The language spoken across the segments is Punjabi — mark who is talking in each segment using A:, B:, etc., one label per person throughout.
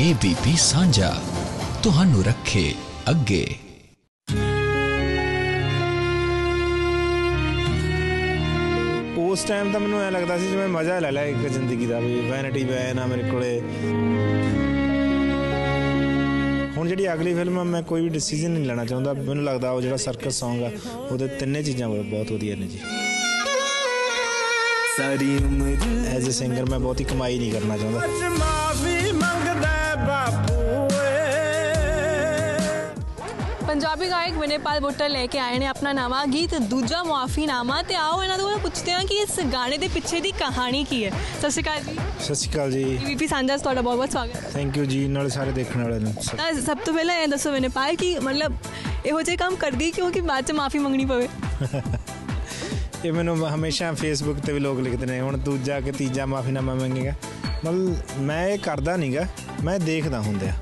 A: ਏਬੀਪੀ ਸਾਂਝਾ। ਤੁਹਾਨੂੰ ਰੱਖੇ ਅੱਗੇ।
B: ਉਸ ਟਾਈਮ ਤਾਂ ਮੈਨੂੰ ਐ ਲੱਗਦਾ ਸੀ ਜਿਵੇਂ ਮਜ਼ਾ ਲੈ ਲਿਆ ਇੱਕ ਜ਼ਿੰਦਗੀ ਦਾ ਵੀ ਵੈਨਿਟੀ ਵੈਨ ਆ ਮੇਰੇ ਕੋਲੇ। ਹੁਣ ਜਿਹੜੀ ਅਗਲੀ ਫਿਲਮ ਆ ਮੈਂ ਕੋਈ ਵੀ ਡਿਸੀਜਨ ਨਹੀਂ ਲੈਣਾ ਚਾਹੁੰਦਾ। ਮੈਨੂੰ ਲੱਗਦਾ ਉਹ ਜਿਹੜਾ ਸਰਕਸ Song ਆ ਉਹਦੇ ਤਿੰਨੇ ਚੀਜ਼ਾਂ ਬਹੁਤ ਬਹੁਤ ਵਧੀਆ ਨੇ ਜੀ।
C: ਸਾਰੀ ਉਮਰ
B: ਐਜ਼ ਅ ਸਿੰਗਰ ਮੈਂ ਬਹੁਤੀ ਕਮਾਈ ਨਹੀਂ ਕਰਨਾ ਚਾਹੁੰਦਾ।
D: ਪੰਜਾਬੀ ਗਾਇਕ ਵਿਨੇਪਾਲ ਬੁੱਟਰ ਲੈ ਕੇ ਆਏ ਨੇ ਆਪਣਾ ਨਵਾਂ ਗੀਤ ਦੂਜਾ ਮੁਆਫੀਨਾਮਾ ਤੇ ਆਓ ਇਹਨਾਂ ਤੋਂ ਪੁੱਛਦੇ ਹਾਂ ਕਿ ਇਸ ਗਾਣੇ ਦੇ ਪਿੱਛੇ ਦੀ ਕਹਾਣੀ ਕੀ ਹੈ। ਸਤਿ ਸ਼੍ਰੀ ਅਕਾਲ ਜੀ।
B: ਸਤਿ ਸ਼੍ਰੀ ਅਕਾਲ ਜੀ।
D: ਵੀਪੀ ਸਾਂਝਾ ਤੁਹਾਡਾ ਬਹੁਤ ਬਹੁਤ ਸਵਾਗਤ ਹੈ।
B: ਥੈਂਕ ਯੂ ਜੀ ਨਾਲੇ ਸਾਰੇ ਦੇਖਣ ਵਾਲਿਆਂ ਨੂੰ।
D: ਤਾਂ ਸਭ ਤੋਂ ਪਹਿਲਾਂ ਇਹ ਦੱਸੋ ਵਿਨੇਪਾਲ ਕਿ ਮਤਲਬ ਇਹੋ ਜਿਹੇ ਕੰਮ ਕਰਦੀ ਕਿਉਂ ਕਿ ਬਾਅਦ 'ਚ ਮਾਫੀ ਮੰਗਣੀ ਪਵੇ?
B: ਇਹ ਮੈਨੂੰ ਹਮੇਸ਼ਾ ਫੇਸਬੁੱਕ ਤੇ ਵੀ ਲੋਕ ਲਿਖਦੇ ਨੇ ਹੁਣ ਦੂਜਾ ਕਿ ਤੀਜਾ ਮਾਫੀਨਾਮਾ ਮੰਗੇਗਾ। ਮਤਲਬ ਮੈਂ ਇਹ ਕਰਦਾ ਨਹੀਂਗਾ ਮੈਂ ਦੇਖਦਾ ਹੁੰਦਿਆ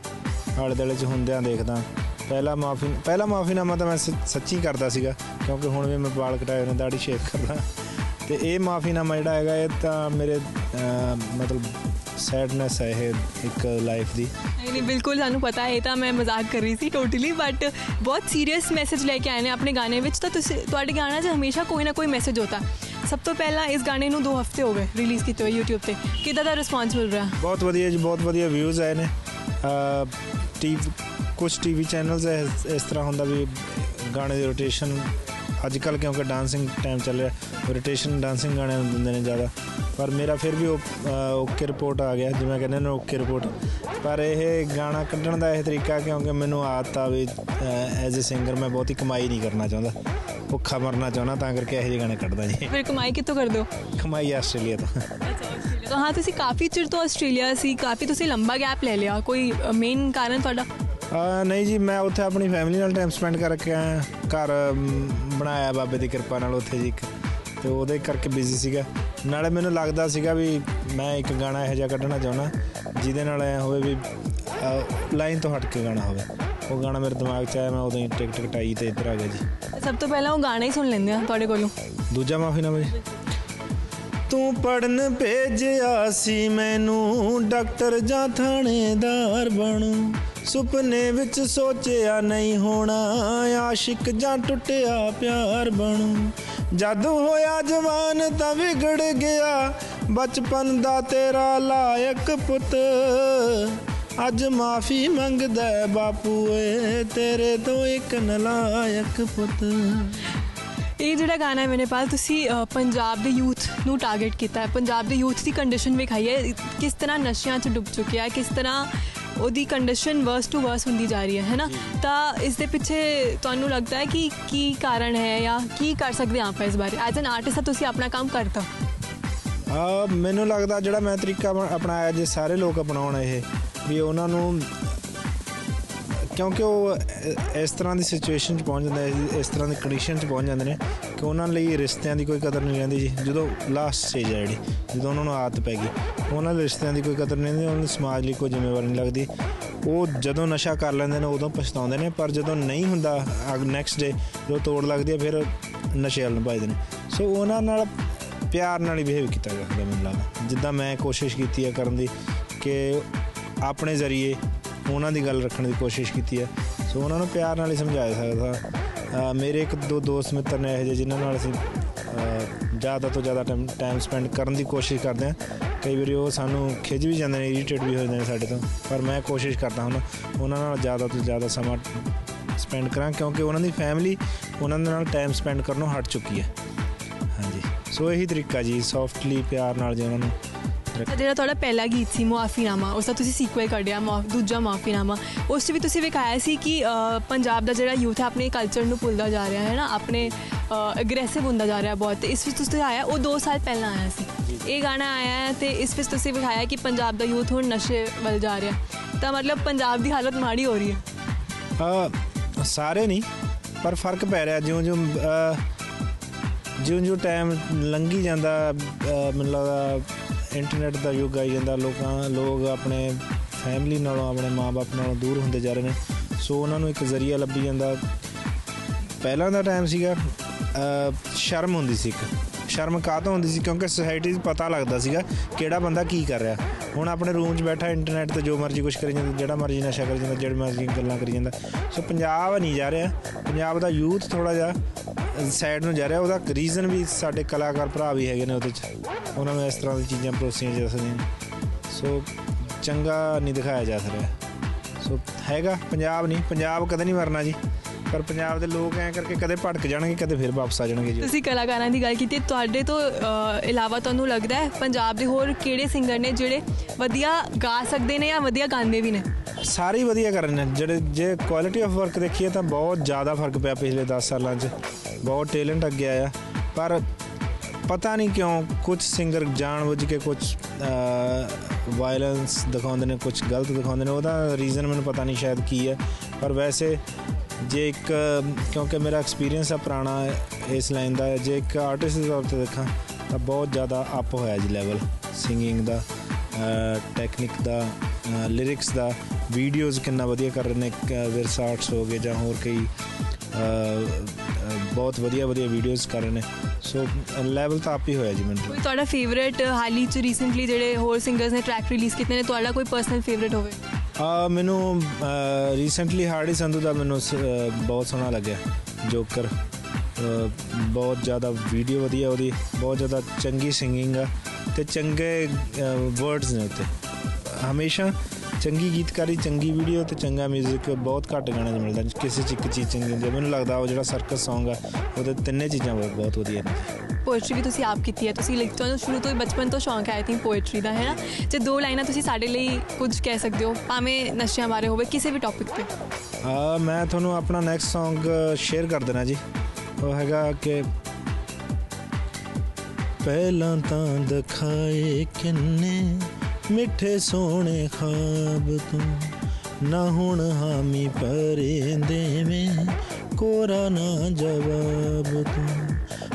B: ਆਲੇ ਦੁਆਲੇ ਚ ਹੁੰਦਿਆਂ ਦੇਖਦਾ। ਪਹਿਲਾ ਮਾਫੀ ਪਹਿਲਾ ਮਾਫੀਨਾਮਾ ਤਾਂ ਮੈਂ ਸੱਚੀ ਕਰਦਾ ਸੀਗਾ ਕਿਉਂਕਿ ਹੁਣ ਵੀ ਮੈਂ ਵਾਲ ਕਟਾਏ ਨੇ ਦਾੜੀ ਸ਼ੇਵ ਕਰਦਾ। ਤੇ ਇਹ ਮਾਫੀਨਾਮਾ ਜਿਹੜਾ ਹੈਗਾ ਇਹ ਤਾਂ ਮੇਰੇ ਮਤਲਬ ਸੈਡਨੈਸ ਹੈ ਇਹ ਇੱਕ ਲਾਈਫ ਦੀ।
D: ਨਹੀਂ ਨਹੀਂ ਬਿਲਕੁਲ ਸਾਨੂੰ ਪਤਾ ਹੈ ਇਹ ਤਾਂ ਮੈਂ ਮਜ਼ਾਕ ਕਰ ਰਹੀ ਸੀ ਟੋਟਲੀ ਬਟ ਬਹੁਤ ਸੀਰੀਅਸ ਮੈਸੇਜ ਲੈ ਕੇ ਆਏ ਨੇ ਆਪਣੇ ਗਾਣੇ ਵਿੱਚ ਤਾਂ ਤੁਸੀਂ ਤੁਹਾਡੇ ਗਾਣਾ 'ਚ ਹਮੇਸ਼ਾ ਕੋਈ ਨਾ ਕੋਈ ਮੈਸੇਜ ਹੁੰਦਾ। ਸਭ ਤੋਂ ਪਹਿਲਾਂ ਇਸ ਗਾਣੇ ਨੂੰ 2 ਹਫ਼ਤੇ ਹੋ ਗਏ ਰਿਲੀਜ਼ ਕੀਤੇ ਹੋਏ YouTube ਤੇ। ਕਿਦਾਂ ਦਾ ਰਿਸਪਾਂਸ ਮਿਲ ਰਿਹਾ?
B: ਬਹੁਤ ਵਧੀਆ ਜੀ ਬਹੁਤ ਵਧੀਆ ਵਿਊਜ਼ ਆਏ ਨੇ। ਟੀਵੀ ਕੁਝ ਟੀਵੀ ਚੈਨਲਸ ਇਸ ਤਰ੍ਹਾਂ ਹੁੰਦਾ ਵੀ ਗਾਣੇ ਦੀ ਰੋਟੇਸ਼ਨ ਅੱਜ ਕੱਲ ਕਿਉਂਕਿ ਡਾਂਸਿੰਗ ਟਾਈਮ ਚੱਲ ਰਿਹਾ ਰੋਟੇਸ਼ਨ ਡਾਂਸਿੰਗ ਗਾਣਿਆਂ ਨੂੰ ਦਿੰਦੇ ਨੇ ਜ਼ਿਆਦਾ। ਪਰ ਮੇਰਾ ਫਿਰ ਵੀ ਓਕੇ ਰਿਪੋਰਟ ਆ ਗਿਆ ਜਿਵੇਂ ਕਹਿੰਦੇ ਨੇ ਓਕੇ ਰਿਪੋਰਟ ਪਰ ਇਹ ਗਾਣਾ ਕੱਢਣ ਦਾ ਇਹ ਤਰੀਕਾ ਕਿਉਂਕਿ ਮੈਨੂੰ ਆਦਤ ਆ ਵੀ ਐਜ਼ ਅ ਸਿੰਗਰ ਮੈਂ ਬਹੁਤੀ ਕਮਾਈ ਨਹੀਂ ਕਰਨਾ ਚਾਹੁੰਦਾ। ਭੁੱਖਾ ਮਰਨਾ ਚਾਹੁੰਦਾ ਤਾਂ ਕਰਕੇ ਇਹੋ ਜਿਹੇ ਗਾਣੇ ਕੱਢਦਾ ਜੀ।
D: ਫਿਰ ਕਮਾਈ ਕਿੱਥੋਂ ਕਰਦੇ ਹੋ?
B: ਕਮਾਈ ਆਸਟ੍ਰੇਲੀਆ ਤੋਂ।
D: ਤਾਂ ਹਾਂ ਤੁਸੀਂ ਕਾਫੀ ਚਿਰ ਤੋਂ ਆਸਟ੍ਰੇਲੀਆ ਸੀ ਕਾਫੀ ਤੁਸੀਂ ਲੰਬਾ ਗੈਪ ਲੈ ਲਿਆ। ਕੋਈ ਮੇਨ ਕਾਰਨ ਤੁਹਾਡਾ?
B: ਨਹੀਂ ਜੀ ਮੈਂ ਉੱਥੇ ਆਪਣੀ ਫੈਮਿਲੀ ਨਾਲ ਟਾਈਮ ਸਪੈਂਡ ਕਰਕੇ ਆਇਆ ਘਰ ਬਣਾਇਆ ਬਾਬੇ ਦੀ ਕਿਰਪਾ ਨਾਲ ਉੱਥੇ ਜੀ ਇੱਕ। ਤੇ ਉਹਦੇ ਕਰਕੇ ਬਿਜ਼ੀ ਸੀਗਾ। ਨਾਲੇ ਮੈਨੂੰ ਲੱਗਦਾ ਸੀਗਾ ਵੀ ਮੈਂ ਇੱਕ ਗਾਣਾ ਇਹੋ ਜਿਹਾ ਕੱਢਣਾ ਚਾਹੁੰਦਾ ਜਿਹਦੇ ਨਾਲ ਐ ਹੋਵੇ ਵੀ ਲਾਈਨ ਤੋਂ ਹਟ ਕੇ ਗਾਣਾ ਹੋਵੇ। ਉਹ ਗਾਣਾ ਮੇਰੇ ਦਿਮਾਗ 'ਚ ਆਇਆ ਮੈਂ ਉਦੋਂ ਹੀ ਟਿਕ ਟਿਕ ਟਾਈ ਤੇ ਇੱਧਰ ਆ ਗਿਆ ਜੀ।
D: ਸਭ ਤੋਂ ਪਹਿਲਾਂ ਉਹ ਗਾਣਾ ਹੀ ਸੁਣ ਲੈਂਦੇ ਆ ਤੁਹਾਡੇ ਕੋਲੋਂ।
B: ਦੂਜਾ ਮਾਫੀ ਨਾ ਜੀ ਤੂੰ ਪੜਨ ਭੇਜਿਆ ਸੀ ਮੈਨੂੰ ਡਾਕਟਰ ਜਾਂ ਥਾਣੇਦਾਰ ਬਣੂ। ਸੁਪਨੇ ਵਿੱਚ ਸੋਚਿਆ ਨਹੀਂ ਹੋਣਾ, ਆਸ਼ਿਕ ਜਾਂ ਟੁੱਟਿਆ ਪਿਆਰ ਬਣੂ। ਜਦ ਹੋਇਆ ਜਵਾਨ ਤਾਂ ਵਿਗੜ ਗਿਆ, ਬਚਪਨ ਦਾ ਤੇਰਾ ਲਾਇਕ ਪੁੱਤ। ਅੱਜ ਮਾਫੀ ਮੰਗਦਾ ਬਾਪੂ ਏ, ਤੇਰੇ ਤੋਂ ਇੱਕ ਨਲਾਇਕ ਪੁੱਤ।
D: ਇਹ ਜਿਹੜਾ ਗਾਣਾ ਹੈ ਵਿਨੇਪਾਲ ਤੁਸੀਂ ਪੰਜਾਬ ਦੇ ਯੂਥ ਨੂੰ ਟਾਰਗੇਟ ਕੀਤਾ ਹੈ। ਪੰਜਾਬ ਦੇ ਯੂਥ ਦੀ ਕੰਡੀਸ਼ਨ ਵਿਖਾਈ ਹੈ, ਕਿਸ ਤਰ੍ਹਾਂ ਨਸ਼ਿਆਂ 'ਚ ਡੁੱਬ ਚੁੱਕਿਆ ਹੈ, ਕਿਸ ਤਰ੍ਹਾਂ ਉਹਦੀ ਕੰਡੀਸ਼ਨ ਵਰਸ ਟੂ ਵਰਸ ਹੁੰਦੀ ਜਾ ਰਹੀ ਹੈ ਹੈ ਨਾ? ਤਾਂ ਇਸ ਦੇ ਪਿੱਛੇ ਤੁਹਾਨੂੰ ਲੱਗਦਾ ਹੈ ਕਿ ਕੀ ਕਾਰਨ ਹੈ ਜਾਂ ਕੀ ਕਰ ਸਕਦੇ ਹਾਂ ਆਪਾਂ ਇਸ ਬਾਰੇ? ਐਜ਼ ਐਨ ਆਰਟਿਸਟ ਤੁਸੀਂ ਆਪਣਾ ਕੰਮ ਕਰਤਾ।
B: ਆ ਮੈਨੂੰ ਲੱਗਦਾ ਜਿਹੜਾ ਮੈਂ ਤਰੀਕਾ ਅਪਣਾ- ਅਪਣਾਇਆ ਜੇ ਸਾਰੇ ਲੋਕ ਅਪਣਾਉਣ ਇਹ ਵੀ ਉਹਨਾਂ ਨੂੰ ਕਿਉਂਕਿ ਉਹ ਇਸ ਤਰ੍ਹਾਂ ਦੀ ਸਿਚੁਏਸ਼ਨ 'ਚ ਪਹੁੰਚ ਜਾਂਦੇ ਇਸ ਤਰ੍ਹਾਂ ਦੀ ਕੰਡੀਸ਼ਨ 'ਚ ਪਹੁੰਚ ਜਾਂਦੇ ਨੇ ਕਿ ਉਹਨਾਂ ਲਈ ਰਿਸ਼ਤਿਆਂ ਦੀ ਕੋਈ ਕਦਰ ਨਹੀਂ ਰਹਿੰਦੀ ਜੀ। ਜਦੋਂ ਲਾਸਟ ਸਟੇਜ ਹੈ ਜਿਹੜੀ, ਜਦੋਂ ਉਹਨਾਂ ਨੂੰ ਆਦਤ ਪੈ ਗਈ, ਉਹਨਾਂ ਦੇ ਰਿਸ਼ਤਿਆਂ ਦੀ ਕੋਈ ਕਦਰ ਨਹੀਂ ਰਹਿੰਦੀ, ਉਹਨਾਂ ਨੂੰ ਸਮਾਜ ਲਈ ਕੋਈ ਜ਼ਿੰਮੇਵਾਰੀ ਨਹੀਂ ਲੱਗਦੀ। ਉਹ ਜਦੋਂ ਨਸ਼ਾ ਕਰ ਲੈਂਦੇ ਨੇ, ਉਦੋਂ ਪਛਤਾਉਂਦੇ ਨੇ, ਪਰ ਜਦੋਂ ਨਹੀਂ ਹੁੰਦਾ, ਅਗ ਨੈਕਸਟ ਡੇ ਜਦੋਂ ਤੋੜ ਲੱਗਦੀ ਹੈ ਫਿਰ ਨਸ਼ੇ ਵੱਲ ਨੂੰ ਨੇ। ਸੋ ਉਹਨਾਂ ਨਾਲ ਪਿਆਰ ਨਾਲ ਹੀ ਬਿਹੇਵ ਕੀਤਾ ਜਾਂਦਾ ਮੈਨੂੰ ਲੱਗਦਾ। ਜਿੱਦਾਂ ਮੈਂ ਕੋਸ਼ਿਸ਼ ਕੀਤੀ ਹੈ ਕਰਨ ਦੀ ਕਿ ਆਪਣੇ ਜ਼ਰੀਏ ਉਹਨਾਂ ਦੀ ਗੱਲ ਰੱਖਣ ਦੀ ਕੋਸ਼ਿਸ਼ ਕੀਤੀ ਹੈ। ਸੋ ਉਹਨਾਂ ਨੂੰ ਪਿਆਰ ਨਾਲ ਹੀ ਸਮਝਾਇਆ ਸਕਦਾ। ਮੇਰੇ ਇੱਕ ਦੋ ਦੋਸਤ ਮਿੱਤਰ ਨੇ ਇਹੋ ਜਿਹੇ ਜਿਨ੍ਹਾਂ ਨਾਲ ਅਸੀਂ ਜ਼ਿਆਦਾ ਤੋਂ ਜ਼ਿਆਦਾ ਟਾਈਮ ਟਾਈਮ ਸਪੈਂਡ ਕਰਨ ਦੀ ਕੋਸ਼ਿਸ਼ ਕਰਦੇ ਹਾਂ। ਕਈ ਵਾਰੀ ਉਹ ਸਾਨੂੰ ਖਿੱਚ ਵੀ ਜਾਂਦੇ ਨੇ ਇਰੀਟੇਟ ਵੀ ਹੋ ਜਾਂਦੇ ਨੇ ਸਾਡੇ ਤੋਂ। ਪਰ ਮੈਂ ਕੋਸ਼ਿਸ਼ ਕਰਦਾ ਹਾਂ ਉਹਨਾਂ ਨਾਲ ਜ਼ਿਆਦਾ ਤੋਂ ਜ਼ਿਆਦਾ ਸਮਾਂ ਸਪੈਂਡ ਕਰਾਂ, ਕਿਉਂਕਿ ਉਹਨਾਂ ਦੀ ਫੈਮਿਲੀ ਉਹਨਾਂ ਦੇ ਨਾਲ ਟਾਈਮ ਸਪੈਂਡ ਕਰਨੋਂ ਹਟ ਚੁੱਕੀ ਹੈ। ਹਾਂਜੀ। ਸੋ ਇਹੀ ਤਰੀਕਾ ਜੀ ਸੌਫਟਲੀ ਪਿਆਰ ਨਾਲ ਜੀ ਉਹਨਾਂ ਨੂੰ
D: ਜਿਹੜਾ ਤੁਹਾਡਾ ਪਹਿਲਾ ਗੀਤ ਸੀ ਮੁਆਫੀਨਾਮਾ ਉਸ ਦਾ ਤੁਸੀਂ ਸੀਕੁਅਲ ਕੱਢਿਆ ਮੁਆ- ਦੂਜਾ ਮੁਆਫੀਨਾਮਾ। ਉਸ 'ਚ ਵੀ ਤੁਸੀਂ ਵਿਖਾਇਆ ਸੀ ਕਿ ਪੰਜਾਬ ਦਾ ਜਿਹੜਾ ਯੂਥ ਹੈ ਆਪਣੇ ਕਲਚਰ ਨੂੰ ਭੁੱਲਦਾ ਜਾ ਰਿਹਾ ਹੈ ਨਾ ਆਪਣੇ ਅਗਰੈਸਿਵ ਹੁੰਦਾ ਜਾ ਰਿਹਾ ਬਹੁਤ। ਤੇ ਇਸ ਵਿੱਚ ਤੁਸੀਂ ਆਇਆ ਉਹ 2 ਸਾਲ ਪਹਿਲਾਂ ਆਇਆ ਸੀ। ਇਹ ਗਾਣਾ ਆਇਆ ਹੈ ਤੇ ਇਸ ਵਿੱਚ ਤੁਸੀਂ ਵਿਖਾਇਆ ਕਿ ਪੰਜਾਬ ਦਾ ਯੂਥ ਹੁਣ ਨਸ਼ੇ ਵੱਲ ਜਾ ਰਿਹਾ। ਤਾਂ ਮਤਲਬ ਪੰਜਾਬ ਦੀ ਹਾਲਤ ਮਾੜੀ ਹੋ ਰਹੀ ਹੈ।
B: ਸਾਰੇ ਨਹੀਂ ਪਰ ਫ਼ਰਕ ਪੈ ਰਿਹਾ ਜਿਉਂ ਜਿਉਂ ਜਿਉਂ ਜਿਉਂ ਟਾਈਮ ਲੰਘੀ ਜਾਂਦਾ ਮੈਨੂੰ ਲੱਗਦਾ ਇੰਟਰਨੈਟ ਦਾ ਯੁੱਗ ਆਈ ਜਾਂਦਾ, ਲੋਕਾਂ, ਲੋਕ ਆਪਣੇ ਫੈਮਿਲੀ ਨਾਲੋਂ, ਆਪਣੇ ਮਾਪੇ ਨਾਲੋਂ ਦੂਰ ਹੁੰਦੇ ਜਾ ਰਹੇ ਨੇ। ਸੋ ਉਹਨਾਂ ਨੂੰ ਇੱਕ ਜ਼ਰੀਆ ਲੱਭੀ ਜਾਂਦਾ। ਪਹਿਲਾਂ ਦਾ ਟਾਈਮ ਸੀਗਾ ਸ਼ਰਮ ਹੁੰਦੀ ਸੀ ਇੱਕ। ਸ਼ਰਮ ਕਾਹਤੋਂ ਹੁੰਦੀ ਸੀ? ਕਿਉਂਕਿ ਸੋਸਾਇਟੀ 'ਚ ਪਤਾ ਲੱਗਦਾ ਸੀਗਾ ਕਿਹੜਾ ਬੰਦਾ ਕੀ ਕਰ ਰਿਹਾ। ਹੁਣ ਆਪਣੇ ਰੂਮ 'ਚ ਬੈਠਾ ਇੰਟਰਨੈਟ ਤੇ ਜੋ ਮਰਜ਼ੀ ਕੁਝ ਕਰੀ ਜਾਂਦਾ, ਜਿਹੜਾ ਮਰਜ਼ੀ ਨਸ਼ਾ ਕਰੀ ਜਾਂਦਾ, ਜਿਹੜੀ ਮਰਜ਼ੀ ਗੱਲਾਂ ਕਰੀ ਜਾਂਦਾ। ਸੋ ਪੰਜਾਬ ਨਹੀਂ ਜਾ ਰਿਹਾ। ਪੰਜਾਬ ਦਾ ਯੂਥ ਥੋੜਾ ਜਿਹਾ ਸਾਈਡ ਨੂੰ ਜਾ ਰਿਹਾ। ਉਹਦਾ ਰੀਜ਼ਨ ਵੀ ਸਾਡੇ ਕਲਾਕਾਰ ਭਰਾ ਵੀ ਹੈਗੇ ਨੇ ਉਹਦੇ 'ਚ। ਉਹਨਾਂ ਨੂੰ ਇਸ ਤਰ੍ਹਾਂ ਦੀ ਚੀਜ਼ਾਂ ਪਰੋਸੀਆਂ ਜਾ ਸਕਦੀਆਂ ਸੋ ਚੰਗਾ ਨਹੀਂ ਦਿਖਾਇਆ ਜਾ ਸਕਦਾ। ਸੋ ਹੈਗਾ ਪੰਜਾਬ ਨਹੀਂ ਪੰਜਾਬ ਕਦੇ ਨਹੀਂ ਮਰਨਾ ਜੀ। ਪਰ ਪੰਜਾਬ ਦੇ ਲੋਕ ਐਂ ਕਰਕੇ ਕਦੇ ਭਟਕ ਜਾਣਗੇ ਕਦੇ ਫਿਰ ਵਾਪਸ ਆ ਜਾਣਗੇ ਜੀ।
D: ਤੁਸੀਂ ਕਲਾਕਾਰਾਂ ਦੀ ਗੱਲ ਕੀਤੀ ਤੁਹਾਡੇ ਤੋਂ ਇਲਾਵਾ ਤੁਹਾਨੂੰ ਲੱਗਦਾ ਹੈ ਪੰਜਾਬ ਦੇ ਹੋਰ ਕਿਹੜੇ ਸਿੰਗਰ ਨੇ ਜਿਹੜੇ ਵਧੀਆ ਗਾ ਸਕਦੇ ਨੇ ਜਾਂ ਵਧੀਆ ਗਾਉਂਦੇ ਵੀ ਨੇ?
B: ਸਾਰੇ ਵਧੀਆ ਕਰ ਰਹੇ ਨੇ। ਜਿਹੜੇ ਜੇ ਕੁਆਲਿਟੀ ਆਫ ਵਰਕ ਦੇਖੀਏ ਤਾਂ ਬਹੁਤ ਜ਼ਿਆਦਾ ਫ਼ਰਕ ਪਿਆ ਪਿਛਲੇ 10 ਸਾਲਾਂ 'ਚ। ਬਹੁਤ ਟੈਲੈਂਟ ਅੱਗੇ ਆਇਆ। ਪਰ ਪਤਾ ਨਹੀਂ ਕਿਉਂ ਕੁਝ ਸਿੰਗਰ ਜਾਣਬੁੱਝ ਕੇ ਕੁਝ ਵਾਇਲੈਂਸ ਦਿਖਾਉਂਦੇ ਨੇ ਕੁਝ ਗਲਤ ਦਿਖਾਉਂਦੇ ਨੇ, ਉਹਦਾ ਰੀਜ਼ਨ ਮੈਨੂੰ ਪਤਾ ਨਹੀਂ ਸ਼ਾਇਦ ਕੀ ਹੈ। ਪਰ ਵੈਸੇ ਜੇ ਇੱਕ, ਕਿਉਂਕਿ ਮੇਰਾ ਐਕਸਪੀਰੀਅੰਸ ਆ ਪੁਰਾਣਾ ਇਸ ਲਾਈਨ ਦਾ, ਜੇ ਇੱਕ ਆਰਟਿਸਟ ਦੇ ਤੌਰ ਤੇ ਦੇਖਾਂ, ਤਾਂ ਬਹੁਤ ਜ਼ਿਆਦਾ ਅਪ ਹੋਇਆ ਜੀ ਲੈਵਲ ਸਿੰਗਿੰਗ ਦਾ ਟੈਕਨਿਕ ਦਾ ਲਿਰਿਕਸ ਦਾ ਵੀਡੀਓਜ਼ ਕਿੰਨਾ ਵਧੀਆ ਕਰ ਰਹੇ ਨੇ ਵਿਰਸਾ ਆਰਟਸ ਹੋ ਗਏ ਜਾਂ ਹੋਰ ਕਈ ਬਹੁਤ ਵਧੀਆ ਵਧੀਆ ਵੀਡੀਓਜ਼ ਕਰ ਰਹੇ ਨੇ। ਸੋ ਲੈਵਲ ਤਾਂ ਅਪ ਹੀ ਹੋਇਆ ਜੀ ਮੈਨੂੰ।
D: ਕੋਈ ਤੁਹਾਡਾ ਫੇਵਰੇਟ ਹਾਲੀ ਚ ਰੀਸੈਂਟਲੀ ਜਿਹੜੇ ਹੋਰ ਸਿੰਗਰਸ ਨੇ ਟਰੈਕ ਰਿਲੀਜ਼ ਕੀਤੇ ਨੇ ਤੁਹਾਡਾ ਕੋਈ ਪਰਸਨਲ ਫੇਵਰੇਟ ਹੋਵੇ?
B: ਆ ਮੈਨੂੰ ਰੀਸੈਂਟਲੀ ਹਾਰਡੀ ਸੰਧੂ ਦਾ ਮੈਨੂੰ ਬਹੁਤ ਸੋਹਣਾ ਲੱਗਿਆ ਜੋਕਰ ਬਹੁਤ ਜ਼ਿਆਦਾ ਵੀਡੀਓ ਵਧੀਆ ਉਹਦੀ ਬਹੁਤ ਜ਼ਿਆਦਾ ਚੰਗੀ ਸਿੰਗਿੰਗ ਆ ਤੇ ਚੰਗੇ ਵਰਡਸ ਨੇ ਉੱਤੇ। ਹਮੇਸ਼ਾ ਚੰਗੀ ਗੀਤਕਾਰੀ ਚੰਗੀ ਵੀਡੀਓ ਤੇ ਚੰਗਾ 뮤직 ਬਹੁਤ ਘੱਟ ਗਾਣੇ 'ਚ ਮਿਲਦਾ। ਕਿਸੇ 'ਚ ਇੱਕ ਚੀਜ਼ ਚੰਗੀ ਹੁੰਦੀ ਹੈ। ਮੈਨੂੰ ਲੱਗਦਾ ਉਹ ਜਿਹੜਾ ਸਰਕਸ Song ਆ ਉਹਦੇ ਤਿੰਨੇ ਚੀਜ਼ਾਂ ਬਹੁਤ ਵਧੀਆ ਨੇ।
D: ਪੋਇਟਰੀ ਵੀ ਤੁਸੀਂ ਆਪ ਕੀਤੀ ਹੈ। ਤੁਸੀਂ ਲਿਖ ਤੁਹਾਨੂੰ ਸ਼ੁਰੂ ਤੋਂ ਹੀ ਬਚਪਨ ਤੋਂ ਸ਼ੌਂਕ ਹੈ ਆਈ ਥਿੰਕ ਪੋਇਟਰੀ ਦਾ ਹੈ ਨਾ? ਜੇ ਦੋ ਲਾਈਨਾਂ ਤੁਸੀਂ ਸਾਡੇ ਲਈ ਕੁਝ ਕਹਿ ਸਕਦੇ ਹੋ ਭਾਵੇਂ ਨਸ਼ਿਆਂ ਬਾਰੇ ਹੋਵੇ ਕਿਸੇ ਵੀ ਟੌਪਿਕ ਤੇ।
B: ਆ ਮੈਂ ਤੁਹਾਨੂੰ ਆਪਣਾ ਨੈਕਸਟ Song ਸ਼ੇਅਰ ਕਰ ਦੇਣਾ ਜੀ। ਉਹ ਹੈਗਾ ਕਿ ਪਹਿਲਾਂ ਤਾਂ ਦਿਖਾਏ ਕਿੰਨੇ ਮਿੱਠੇ ਸੋਹਣੇ ਖਾਬ ਤੂੰ ਨਾ ਹੁਣ ਹਾਮੀ ਪਰੇ ਦੇਵੇਂ, ਕੋਰਾ ਨਾ ਜਵਾਬ ਤੂੰ।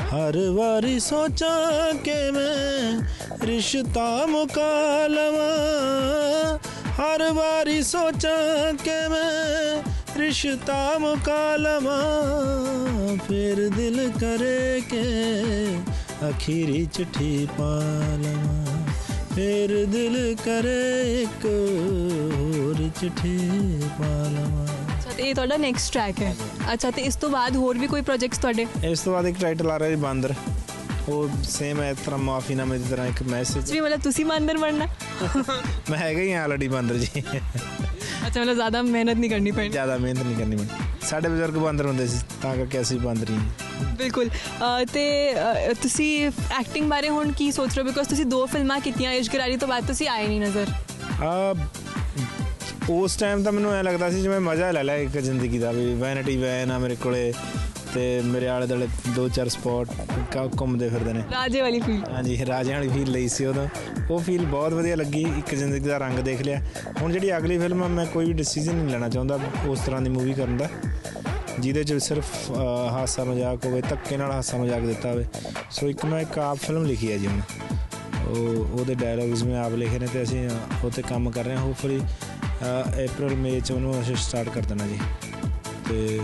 B: ਹਰ ਵਾਰੀ ਸੋਚਾਂ ਕਿ ਮੈਂ ਰਿਸ਼ਤਾ ਮੁਕਾ ਲਵਾਂ। ਹਰ ਵਾਰੀ ਸੋਚਾਂ ਕਿ ਮੈਂ ਰਿਸ਼ਤਾ ਮੁਕਾ ਲਵਾਂ। ਫਿਰ ਦਿਲ ਕਰੇ ਕਿ ਅਖੀਰੀ ਚਿੱਠੀ ਪਾ ਲਵਾਂ। ਫਿਰ ਦਿਲ ਕਰੇ ਇੱਕ ਹੋਰ ਚਿੱਠੀ ਪਾ ਲਵਾਂ।
D: ਅੱਛਾ ਤੇ ਇਹ ਤੁਹਾਡਾ ਨੈਕਸਟ ਟਰੈਕ ਹੈ। ਅੱਛਾ ਤੇ ਇਸ ਤੋਂ ਬਾਅਦ ਹੋਰ ਵੀ ਕੋਈ ਪ੍ਰੋਜੈਕਟਸ ਤੁਹਾਡੇ?
B: ਇਸ ਤੋਂ ਬਾਅਦ ਇੱਕ ਟਾਈਟਲ ਆ ਰਿਹਾ ਜੀ ਬਾਂਦਰ। ਉਹ ਸੇਮ ਇਸ ਤਰ੍ਹਾਂ ਮਾਫੀਨਾਮੇ ਦੀ ਤਰ੍ਹਾਂ ਇੱਕ ਮੈਸੇਜ
D: ਵੀ ਮਤਲਬ ਤੁਸੀਂ ਮੰਦਰ ਬਣਨਾ।
B: ਮੈਂ ਹੈਗਾ ਹੀ ਆਲਰੇਡੀ ਬਾਂਦਰ ਜੀ।
D: ਅੱਛਾ ਮਤਲਬ ਜ਼ਿਆਦਾ ਮਿਹਨਤ ਨਹੀਂ ਕਰਨੀ ਪੈਣੀ।
B: ਜ਼ਿਆਦਾ ਮਿਹਨਤ ਨਹੀਂ ਕਰਨੀ ਪੈਂਦੀ ਸਾਡੇ ਬਜ਼ੁਰਗ ਬਾਂਦਰ ਹੁੰਦੇ ਸੀ ਤਾਂ ਕਰਕੇ ਅਸੀਂ ਬਾਂਦਰ ਹੀ।
D: ਬਿਲਕੁਲ। ਤੇ ਤੁਸੀਂ ਐਕਟਿੰਗ ਬਾਰੇ ਹੁਣ ਕੀ ਸੋਚ ਰਹੇ ਹੋ? ਬਿਕੋਜ਼ ਤੁਸੀਂ ਦੋ ਫਿਲਮਾਂ ਕੀਤੀਆਂ ਇਸ਼ਕਰਾਰੀ ਤੋਂ ਬਾਅਦ ਤੁਸੀਂ ਆਏ ਨਹੀਂ ਨਜ਼ਰ।
B: ਉਸ ਟਾਈਮ ਤਾਂ ਮੈਨੂੰ ਐ ਲੱਗਦਾ ਸੀ ਜਿਵੇਂ ਮਜ਼ਾ ਲੈ ਲਿਆ ਇੱਕ ਜ਼ਿੰਦਗੀ ਦਾ ਵੀ ਵੈਨਿਟੀ ਵੈਨ ਆ ਮੇਰੇ ਕੋਲੇ। ਤੇ ਮੇਰੇ ਆਲੇ ਦੁਆਲੇ ਦੋ ਚਾਰ ਸਪੌਟ ਘੁੰਮਦੇ ਫਿਰਦੇ ਨੇ।
D: ਰਾਜੇ ਵਾਲੀ ਫੀਲ
B: ਹਾਂਜੀ ਰਾਜਿਆਂ ਵਾਲੀ ਫੀਲ ਲਈ ਸੀ ਉਦੋਂ। ਉਹ ਫੀਲ ਬਹੁਤ ਵਧੀਆ ਲੱਗੀ ਇੱਕ ਜ਼ਿੰਦਗੀ ਦਾ ਰੰਗ ਦੇਖ ਲਿਆ। ਹੁਣ ਜਿਹੜੀ ਅਗਲੀ ਫਿਲਮ ਆ ਮੈਂ ਕੋਈ ਵੀ ਡਿਸੀਜਨ ਨਹੀਂ ਲੈਣਾ ਚਾਹੁੰਦਾ ਉਸ ਤਰ੍ਹਾਂ ਦੀ ਮੂਵੀ ਕਰਨ ਦਾ। ਜਿਹਦੇ 'ਚ ਸਿਰਫ ਹਾਸਾ ਮਜ਼ਾਕ ਹੋਵੇ ਧੱਕੇ ਨਾਲ ਹਾਸਾ ਮਜ਼ਾਕ ਦਿੱਤਾ ਹੋਵੇ। ਸੋ ਇੱਕ ਮੈਂ ਇੱਕ ਆਪ ਫਿਲਮ ਲਿਖੀ ਹੈ ਜੀ ਹੁਣ। ਉਹ ਉਹਦੇ ਡਾਇਲੌਗਸ ਮੈਂ ਆਪ ਲਿਖੇ ਨੇ ਤੇ ਅਸੀਂ ਉਹ ਤੇ ਕੰਮ ਕਰ ਰਹੇ ਹਾਂ। ਹੋਪਫੁਲੀ ਅਪ੍ਰੈਲ ਮਈ ਚ ਉਹਨੂੰ ਅਸੀਂ ਸਟਾਰਟ ਕਰ ਦੇਣਾ ਜੀ। ਤੇ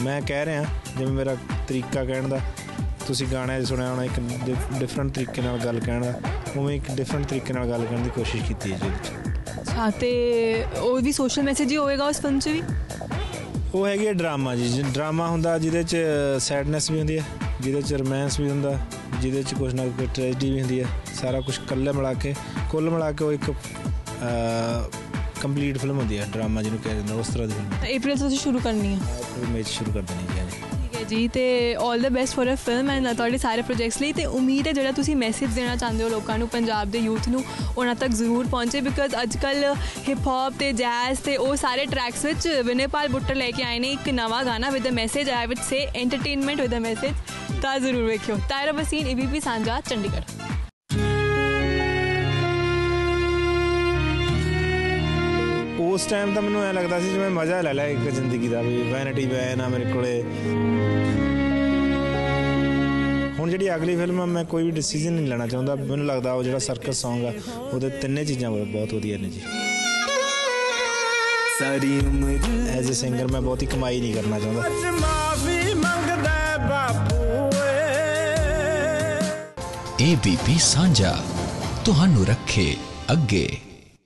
B: ਮੈਂ ਕਹਿ ਰਿਹਾ ਜਿਵੇਂ ਮੇਰਾ ਤਰੀਕਾ ਕਹਿਣ ਦਾ ਤੁਸੀਂ ਗਾਣੇ 'ਚ ਸੁਣਿਆ ਹੋਣਾ ਇੱਕ ਡਿਫਰੈਂਟ ਤਰੀਕੇ ਨਾਲ ਗੱਲ ਕਹਿਣ ਦਾ ਉਵੇਂ ਇੱਕ ਡਿਫਰੈਂਟ ਤਰੀਕੇ ਨਾਲ ਗੱਲ ਕਰਨ ਦੀ ਕੋਸ਼ਿਸ਼ ਕੀਤੀ ਹੈ ਜੀ
D: ਅੱਛਾ ਤੇ ਉਹ ਵੀ ਸੋਸ਼ਲ ਮੈਸੇਜ ਹੀ ਹੋਵੇਗਾ ਉਸ ਫਿਲਮ 'ਚ ਵੀ?
B: ਉਹ ਹੈਗੀ ਡਰਾਮਾ ਜੀ ਡਰਾਮਾ ਹੁੰਦਾ ਜਿਹਦੇ 'ਚ ਸੈਡਨੈਸ ਵੀ ਹੁੰਦੀ ਹੈ ਜਿਹਦੇ 'ਚ ਰੋਮਾਂਸ ਵੀ ਹੁੰਦਾ ਜਿਹਦੇ 'ਚ ਕੁਝ ਨਾ ਕੋਈ ਟ੍ਰੈਜਡੀ ਵੀ ਹੁੰਦੀ ਹੈ ਸਾਰਾ ਕੁਝ ਇਕੱਲੇ ਮਿਲਾ ਕੇ ਕੁੱਲ ਮਿਲਾ ਕੇ ਉਹ ਇੱਕ ਕੰਪਲੀਟ ਫਿਲਮ ਹੁੰਦੀ ਹੈ ਡਰਾਮਾ ਜਿਹਨੂੰ ਕਿਹਾ ਜਾਂਦਾ ਉਸ ਤਰ੍ਹਾਂ ਦੀ ਫਿਲਮ
D: ਅਪ੍ਰੈਲ ਤੋਂ ਤੁਸੀਂ ਸ਼ੁਰੂ ਕਰਨੀ ਹੈ।
B: ਹੈ ਮੇਚ ਸ਼ੁਰੂ ਕਰ ਦੇਣੀ ਜੀ। ਹਾਂਜੀ
D: ਠੀਕ ਹੈ ਜੀ ਤੇ 올 the best for a film and ਤੁਹਾਡੇ ਸਾਰੇ ਪ੍ਰੋਜੈਕਟਸ ਲਈ। ਤੇ ਉਮੀਦ ਹੈ ਜਿਹੜਾ ਤੁਸੀਂ ਮੈਸੇਜ ਦੇਣਾ ਚਾਹੁੰਦੇ ਹੋ ਲੋਕਾਂ ਨੂੰ ਪੰਜਾਬ ਦੇ ਯੂਥ ਨੂੰ ਉਹਨਾਂ ਤੱਕ ਜ਼ਰੂਰ ਪਹੁੰਚੇ। ਬਿਕਾਜ਼ ਅੱਜਕੱਲ ਹਿਪ ਹੌਪ ਤੇ ਜੈਜ਼ ਤੇ ਉਹ ਸਾਰੇ ਟਰੈਕਸ ਵਿੱਚ ਵਿਨੇਪਾਲ ਬੁੱਟਰ ਲੈ ਕੇ ਆਏ ਨੇ ਇੱਕ ਨਵਾਂ ਗਾਣਾ with a message I would say entertainment with a message ਤਾਂ ਜ਼ਰੂਰ ਵੇਖਿਓ। ਤਾਇਰਾ ਬਸੀਨ ਏਬੀਪੀ ਸਾਂਝਾ ਚੰਡੀਗੜ੍ਹ।
B: ਉਸ ਟਾਈਮ ਤਾਂ ਮੈਨੂੰ ਐ ਲੱਗਦਾ ਸੀ ਜਿਵੇਂ ਮਜ਼ਾ ਲੈ ਲਿਆ ਇੱਕ ਜ਼ਿੰਦਗੀ ਦਾ ਵੀ ਵੈਨਿਟੀ ਵੈਨ ਆ ਮੇਰੇ ਕੋਲੇ। ਹੁਣ ਜਿਹੜੀ ਅਗਲੀ ਫਿਲਮ ਆ ਮੈਂ ਕੋਈ ਵੀ ਡਿਸੀਜਨ ਨਹੀਂ ਲੈਣਾ ਚਾਹੁੰਦਾ। ਮੈਨੂੰ ਲੱਗਦਾ ਉਹ ਜਿਹੜਾ ਸਰਕਸ Song ਆ ਉਹਦੇ ਤਿੰਨੇ ਚੀਜ਼ਾਂ ਬਹੁਤ ਬਹੁਤ ਵਧੀਆ ਨੇ ਜੀ।
C: ਸਾਰੀ ਉਮਰ
B: ਐਜ਼ ਅ ਸਿੰਗਰ ਮੈਂ ਬਹੁਤੀ ਕਮਾਈ ਨਹੀਂ ਕਰਨਾ ਚਾਹੁੰਦਾ।
C: ਮਾਫੀ ਮੰਗਦਾ ਹੈ ਬਾਪੂ ਏ
A: ABP ਸਾਂਝਾ। ਤੁਹਾਨੂੰ ਰੱਖੇ ਅੱਗੇ।